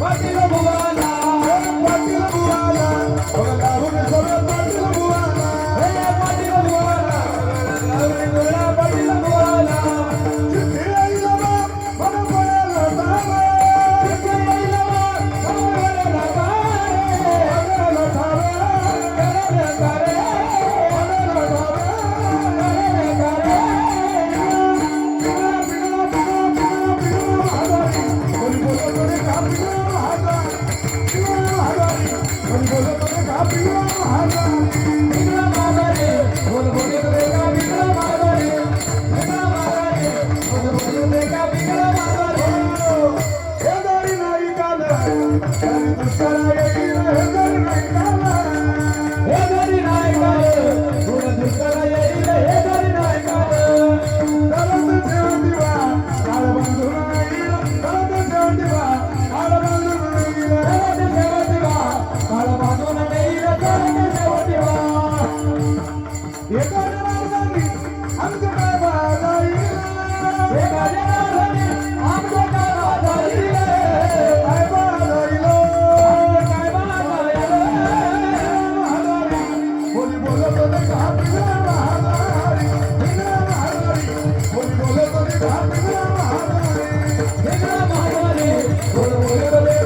Pati la buwana, I'm sorry.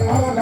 Olá.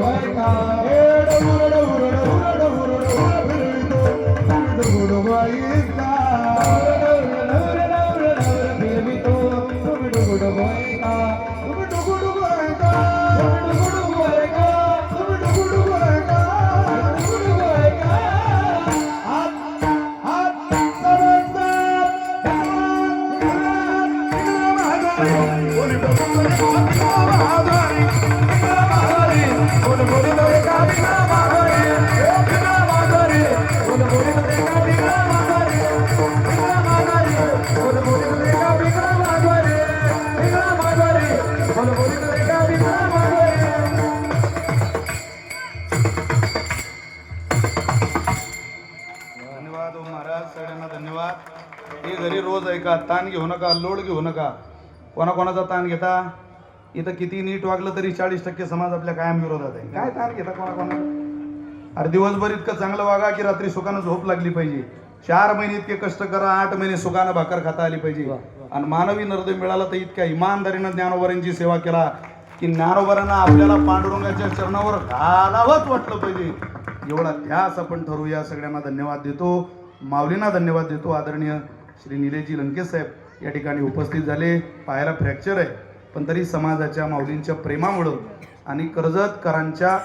રે કા એ ડબુ ડબુ ऐका ताण घेऊ नका लोड घेऊ नका. कोणाकोणाचा ताण घेता? इथं किती नीट वागलं तरी चाळीस टक्के समाज आपल्या कायम विरोधात आहे. काय ताण घेता कोणाकोणा अरे दिवसभर इतकं चांगलं वागा की रात्री सुखानं झोप लागली पाहिजे. चार महिने इतके कष्ट करा आठ महिने सुखानं भाकर खाता आली पाहिजे. आणि मानवी नरदय मिळाला तर इतक्या इमानदारीनं ज्ञानोबरांची सेवा केला की ज्ञानोबरांना आपल्याला पांडुरंगाच्या चरणावर घालावंच वाटलं पाहिजे. एवढा ध्यास आपण ठरवूया. सगळ्यांना धन्यवाद देतो. माऊलींना धन्यवाद देतो. आदरणीय श्री निलेशजी लंकेश साहेब या ठिकाणी उपस्थित झाले. पायाला फ्रॅक्चर आहे. पण तरी समाजाच्या माऊलींच्या प्रेमामुळं आणि कर्जतकरांच्या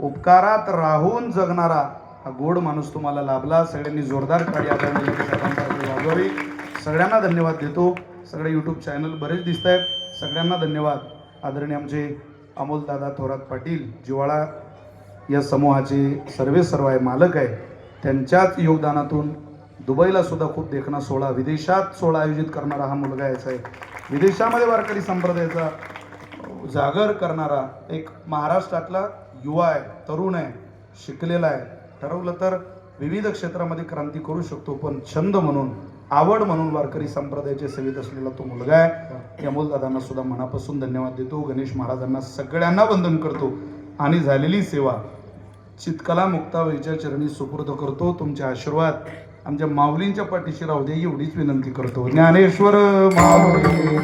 उपकारात राहून जगणारा हा गोड माणूस तुम्हाला लाभला. सगळ्यांनी जोरदार टाळी आदरणीय वाजवावी. सगळ्यांना धन्यवाद देतो. सगळे यूट्यूब चॅनल बरेच दिसत आहेत सगळ्यांना धन्यवाद. आदरणीय आमचे अमोलदादा थोरात पाटील जिवाळा या समूहाचे सर्वे सर्व आहे मालक आहे त्यांच्याच योगदानातून दुबईला सुद्धा खूप देखणा सोहळा विदेशात सोहळा आयोजित करणारा हा मुलगा याचा आहे. विदेशामध्ये वारकरी संप्रदायाचा जागर करणारा एक महाराष्ट्रातला युवा आहे तरुण आहे शिकलेला आहे. ठरवलं तर विविध क्षेत्रामध्ये क्रांती करू शकतो पण छंद म्हणून आवड म्हणून वारकरी संप्रदायाच्या सेवेत असलेला तो मुलगा आहे. अमोल दादांना सुद्धा मनापासून धन्यवाद देतो. गणेश महाराजांना सगळ्यांना वंदन करतो. आणि झालेली सेवा चितकला मुक्ताबाईच्या चरणी सुपूर्द करतो. तुमचे आशीर्वाद. आमच्या माऊलींच्या पाठीशी राहू दे एवढीच विनंती करतो. ज्ञानेश्वर माऊली